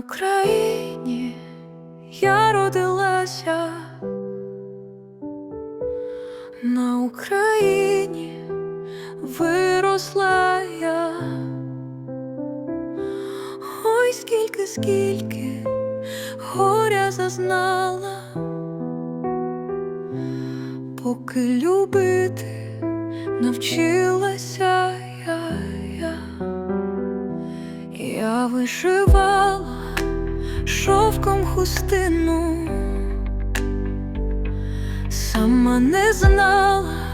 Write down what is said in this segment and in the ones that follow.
Україні я родилася, на Україні виросла я. Ой, скільки, скільки горя зазнала, поки любити навчилася я. я. Я вишивала шовком хустину, сама не знала,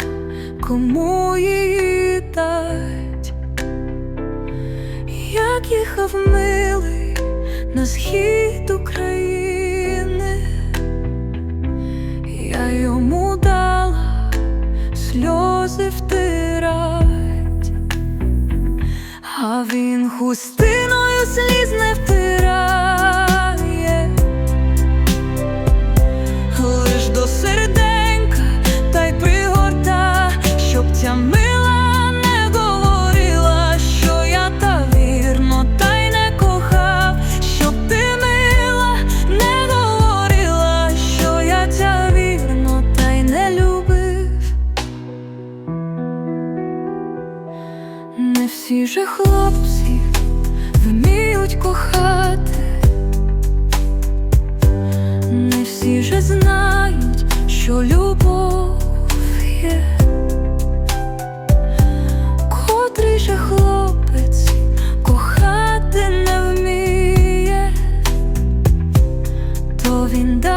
кому її дать, як їхав милий на схід України, я йому дала сльози втирать. А він хустиною сліз Не всі же хлопці вміють кохати, не всі же знають, що любов є, котрий же хлопець кохати не вміє, то він даремно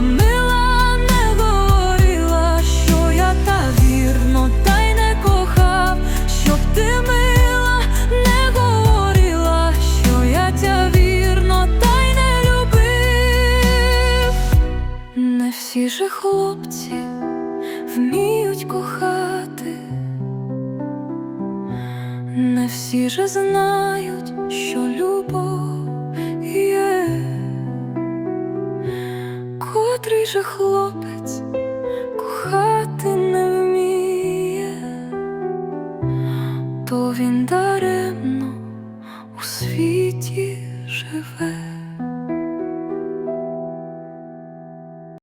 мила не говорила, що я та вірно, та й не кохав, щоб ти мила не говорила, що я ця вірно, та й не любив. Не всі же хлопці вміють кохати, не всі же знають, що любов котрий же хлопець кохати не вміє, то він даремно у світі живе.